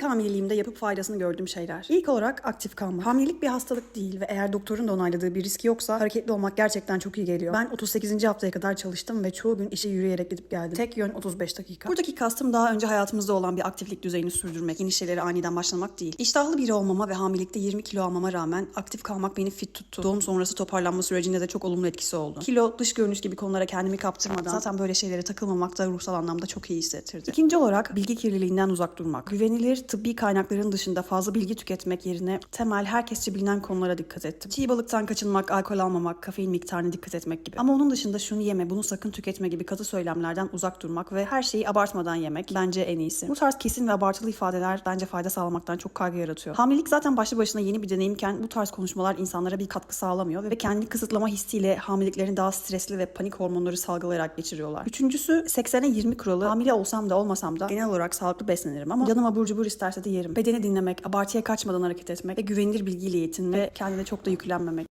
İlk hamileliğimde yapıp faydasını gördüğüm şeyler. İlk olarak aktif kalmak. Hamilelik bir hastalık değil ve eğer doktorun da onayladığı bir riski yoksa hareketli olmak gerçekten çok iyi geliyor. Ben 38. haftaya kadar çalıştım ve çoğu gün işe yürüyerek gidip geldim. Tek yön 35 dakika. Buradaki kastım daha önce hayatımızda olan bir aktiflik düzeyini sürdürmek, yeni şeylere aniden başlamak değil. İştahlı biri olmama ve hamilelikte 20 kilo almama rağmen aktif kalmak beni fit tuttu. Doğum sonrası toparlanma sürecinde de çok olumlu etkisi oldu. Kilo, dış görünüş gibi konulara kendimi kaptırmadan zaten böyle şeylere takılmamak da ruhsal anlamda çok iyi hissettirdi. İkinci olarak bilgi kirliliğinden uzak durmak. Güvenilir tıbbi kaynakların dışında fazla bilgi tüketmek yerine temel herkesçe bilinen konulara dikkat ettim. Çiğ balıktan kaçınmak, alkol almamak, kafein miktarına dikkat etmek gibi. Ama onun dışında şunu yeme, bunu sakın tüketme gibi katı söylemlerden uzak durmak ve her şeyi abartmadan yemek bence en iyisi. Bu tarz kesin ve abartılı ifadeler bence fayda sağlamaktan çok kaygı yaratıyor. Hamilelik zaten başlı başına yeni bir deneyimken bu tarz konuşmalar insanlara bir katkı sağlamıyor ve kendini kısıtlama hissiyle hamileliklerini daha stresli ve panik hormonları salgılayarak geçiriyorlar. Üçüncüsü 80'e 20 kuralı. Hamile olsam da olmasam da genel olarak sağlıklı beslenirim ama canım abur cubur isterse de yerim. Bedeni dinlemek, abartıya kaçmadan hareket etmek ve güvenilir bilgiyle yetinmek ve kendine çok da yüklenmemek.